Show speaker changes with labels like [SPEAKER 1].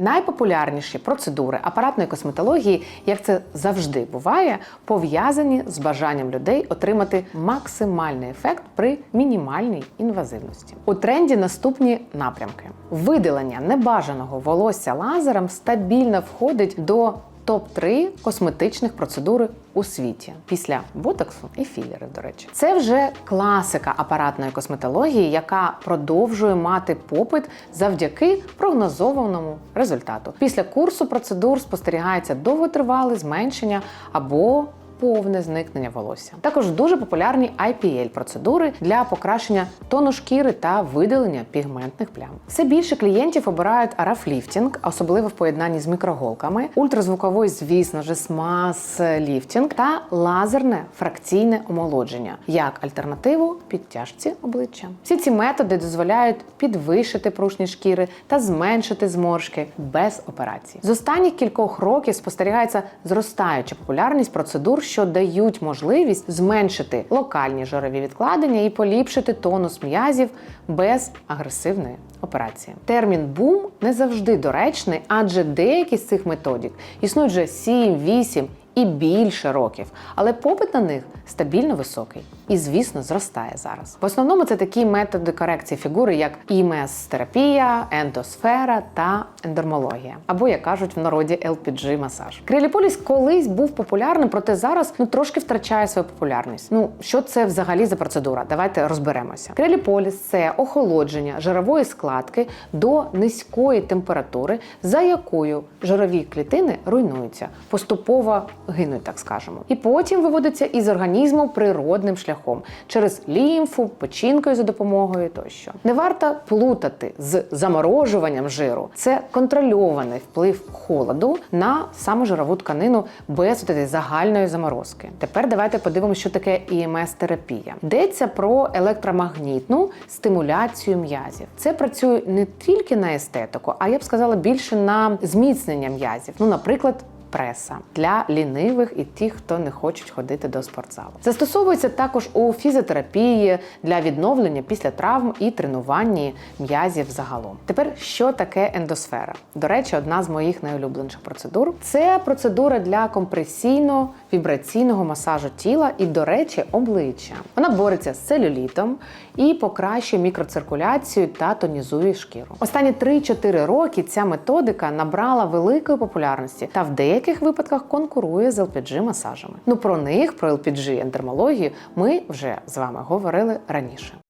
[SPEAKER 1] Найпопулярніші процедури апаратної косметології, як це завжди буває, пов'язані з бажанням людей отримати максимальний ефект при мінімальній інвазивності. У тренді наступні напрямки: видалення небажаного волосся лазером стабільно входить до топ-3 косметичних процедури у світі після ботоксу і філери. До речі, це вже класика апаратної косметології, яка продовжує мати попит завдяки прогнозованому результату. Після курсу процедур спостерігається довготривале зменшення або повне зникнення волосся. Також дуже популярні IPL процедури для покращення тону шкіри та видалення пігментних плям. Все більше клієнтів обирають арафліфтінг, особливо в поєднанні з мікроголками, ультразвуковий, звісно ж, смаз ліфтінг та лазерне фракційне омолодження як альтернативу підтяжці обличчя. Всі ці методи дозволяють підвищити пружність шкіри та зменшити зморшки без операцій. З останніх кількох років спостерігається зростаюча популярність процедур, що дають можливість зменшити локальні жирові відкладення і поліпшити тонус м'язів без агресивної операції. Термін бум не завжди доречний, адже деякі з цих методик існують вже 7, 8 і більше років, але попит на них стабільно високий і, звісно, зростає зараз. В основному це такі методи корекції фігури, як ІМС-терапія, ендосфера та ендермологія, або як кажуть в народі LPG масаж. Криліполіс колись був популярним, проте зараз ну трошки втрачає свою популярність. Ну що це взагалі за процедура? Давайте розберемося. Криліполіс це охолодження жирової складки до низької температури, за якою жирові клітини руйнуються, поступово гинуть, так скажемо, і потім виводиться із організму природним шляхом через лімфу, печінкою за допомогою тощо. Не варто плутати з заморожуванням жиру. Це контрольований вплив холоду на саму жирову тканину без загальної заморозки. Тепер давайте подивимося, що таке ІМС-терапія. Йдеться про електромагнітну стимуляцію м'язів. Це працює не тільки на естетику, а я б сказала більше на зміцнення м'язів. Ну, наприклад. Преса для лінивих і тих, хто не хочуть ходити до спортзалу. Застосовується також у фізіотерапії для відновлення після травм і тренуванні м'язів загалом. Тепер що таке ендосфера? До речі, одна з моїх найулюбленіших процедур це процедура для компресійно-вібраційного масажу тіла і, до речі, обличчя. Вона бореться з целюлітом і покращує мікроциркуляцію та тонізує шкіру. Останні 3-4 роки ця методика набрала великої популярності та в деяких випадках конкурує з LPG масажами. Ну про них, про LPG ендермологію, ми вже з вами говорили раніше.